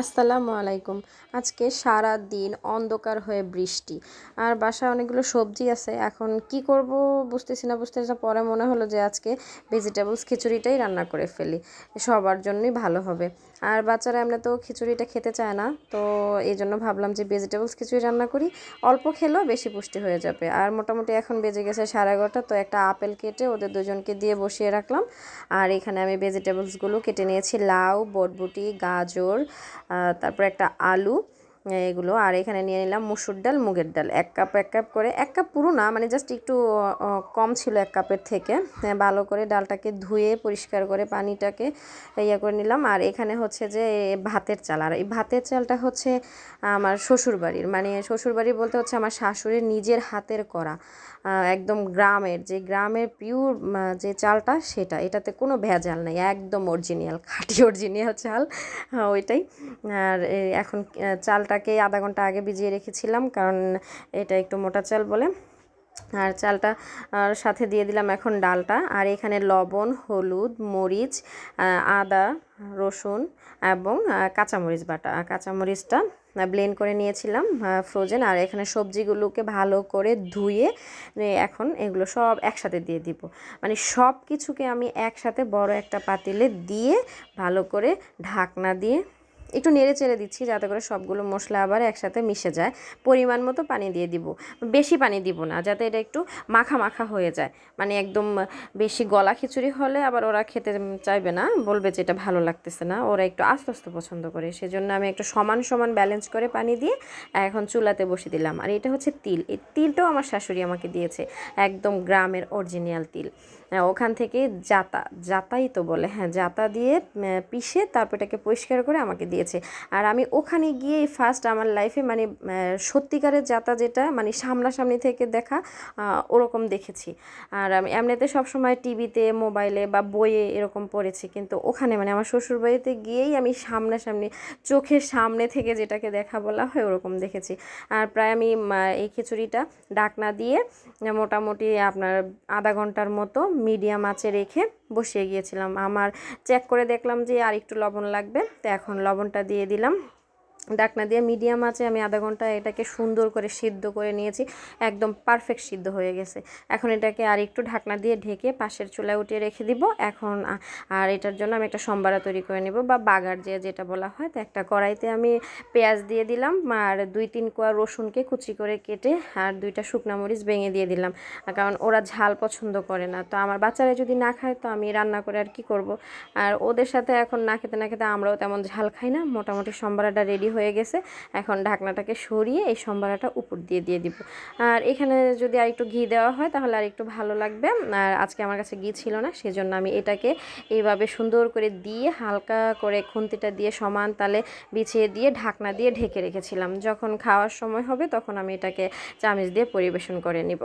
আসসালামু আলাইকুম। আজকে সারা দিন অন্ধকার হয়ে বৃষ্টি। আর বাসায় অনেকগুলো সবজি আছে, এখন কি করব বুঝতেছি না বুঝতেছি না পরে মনে হলো যে আজকে ভেজিটেবলস খিচুড়িটাই রান্না করে ফেলি, সবার জন্যই ভালো হবে। আর বাচ্চারা এমনি তো খিচুড়িটা খেতে চায় না, তো এই জন্য ভাবলাম যে ভেজিটেবলস খিচুড়ি রান্না করি, অল্প খেলেও বেশি পুষ্টি হয়ে যাবে। আর মোটামুটি এখন বেজে গেছে সাড়ে এগারোটা, তো একটা আপেল কেটে ওদের দুজনকে দিয়ে বসিয়ে রাখলাম। আর এখানে আমি ভেজিটেবলসগুলো কেটে নিয়েছি, লাউ, বটবুটি, গাজর তারপর একটা আলু এগুলো। আর এখানে নিয়ে নিলাম মুসুর ডাল মুগের ডাল। এক কাপ এক কাপ করে এক কাপ পুরো না মানে জাস্ট একটু কম ছিল এক কাপের থেকে। হ্যাঁ, ভালো করে ডালটাকে ধুয়ে পরিষ্কার করে পানিটাকে ইয়ে করে নিলাম। আর এখানে হচ্ছে যে ভাতের চাল। আর এই ভাতের চালটা হচ্ছে আমার শ্বশুরবাড়ির। মানে শ্বশুরবাড়ি বলতে হচ্ছে আমার শাশুড়ির নিজের হাতের করা। একদম গ্রামের যে গ্রামের পিওর যে চালটা সেটা। এটাতে কোনো ভেজাল নেই একদম অরিজিনাল খাঁটি অরিজিনাল চাল। ওইটাই। আর এখন চালটাকে আধা ঘণ্টা আগে ভিজিয়ে রেখেছিলাম, কারণ এটা একটু মোটা চাল বলে। আর চালটা সাথে দিয়ে দিলাম এখন ডালটা। আর এখানে লবণ, হলুদ, মরিচ আদা, রসুন এবং কাঁচামরিচ বাটা। কাঁচামরিচটা ব্লেন্ড করে নিয়েছিলাম ফ্রোজেন আর এখানে সবজিগুলোকে ভালো করে ধুয়ে এখন এগুলো সব একসাথে দিয়ে দিব। মানে সব কিছুকে আমি একসাথে বড় একটা পাতিলে দিয়ে ভালো করে ঢাকনা দিয়ে একটু নেড়ে চেড়ে দিচ্ছি যাতে করে সবগুলো মশলা আবার একসাথে মিশে যায়। পরিমাণ মতো পানি দিয়ে দিব। বেশি পানি দিব না, যাতে এটা একটু মাখা মাখা হয়ে যায়। মানে একদম বেশি গলা খিচুড়ি হলে আবার ওরা খেতে চাইবে না, বলবে যে এটা ভালো লাগতেছে না, ওরা একটু আস্তে আস্তে পছন্দ করে। সেজন্য আমি একটু সমান সমান ব্যালেন্স করে পানি দিয়ে এখন চুলাতে বসে দিলাম। আর এটা হচ্ছে তিল। এই তিলটাও আমার শাশুড়ি আমাকে দিয়েছে, একদম গ্রামের অরিজিনাল তিল। ওখান থেকে জাতা। জাতাই তো বলে। হ্যাঁ জাতা দিয়ে পিষে তারপর এটাকে পরিষ্কার করে আমাকে দিয়েছে। আর আমি ওখানে গিয়েই ফার্স্ট আমার লাইফে মানে সত্যিকারের যাতা যেটা মানে সামনাসামনি থেকে দেখা ওরকম দেখেছি। আর আমি এমনিতে সবসময় টিভিতে মোবাইলে বা বইয়ে এরকম পড়েছি। কিন্তু ওখানে মানে আমার শ্বশুরবাড়িতে গিয়েই আমি সামনাসামনি চোখের সামনে থেকে যেটাকে দেখা বলা হয়, ওরকম দেখেছি। আর প্রায় আমি এই খিচুড়িটা ডাকনা দিয়ে মোটামুটি আপনার আধা ঘণ্টার মতো মিডিয়াম আঁচে রেখে বসিয়ে গিয়েছিলাম। আমার চেক করে দেখলাম যে আর একটু লবণ লাগবে। তো এখন লবণটা দিয়ে দিলাম। ডাকনা দিয়ে মিডিয়াম আছে, আমি আধা ঘণ্টা এটাকে সুন্দর করে সিদ্ধ করে নিয়েছি, একদম পারফেক্ট সিদ্ধ হয়ে গেছে। এখন এটাকে আর একটু ঢাকনা দিয়ে ঢেকে পাশের চুলায় উঠিয়ে রেখে দিব। এখন আর এটার জন্য আমি একটা সম্বারা তৈরি করে নেব বা বাগার যে, যেটা বলা হয়, তো একটা কড়াইতে আমি পেঁয়াজ দিয়ে দিলাম আর দুই তিন কোয়া রসুনকে কুচি করে কেটে আর দুইটা শুকনা মরিচ ভেঙে দিয়ে দিলাম। কারণ ওরা ঝাল পছন্দ করে না, তো আমার বাচ্চারা যদি না খায়, তো আমি রান্না করে আর কি করব? আর ওদের সাথে এখন না খেতে না খেতে আমরাও তেমন ঝাল খাই না। মোটামুটি সম্বারাটা রেডি হয়ে গেছে। এখন ঢাকনাটাকে সরিয়ে এই সম্বারাটা উপর দিয়ে দিয়ে দিব। আর এখানে যদি আর একটু ঘি দেওয়া হয় তাহলে আর একটু ভালো লাগবে। আর আজকে আমার কাছে ঘি ছিল না, সেজন্য আমি এটাকে এইভাবে সুন্দর করে দিয়ে হালকা করে খুন্তিটা দিয়ে সমান তালে বিছিয়ে দিয়ে ঢাকনা দিয়ে ঢেকে রেখেছিলাম। যখন খাওয়ার সময় হবে তখন আমি এটাকে চামিচ দিয়ে পরিবেশন করে নিব।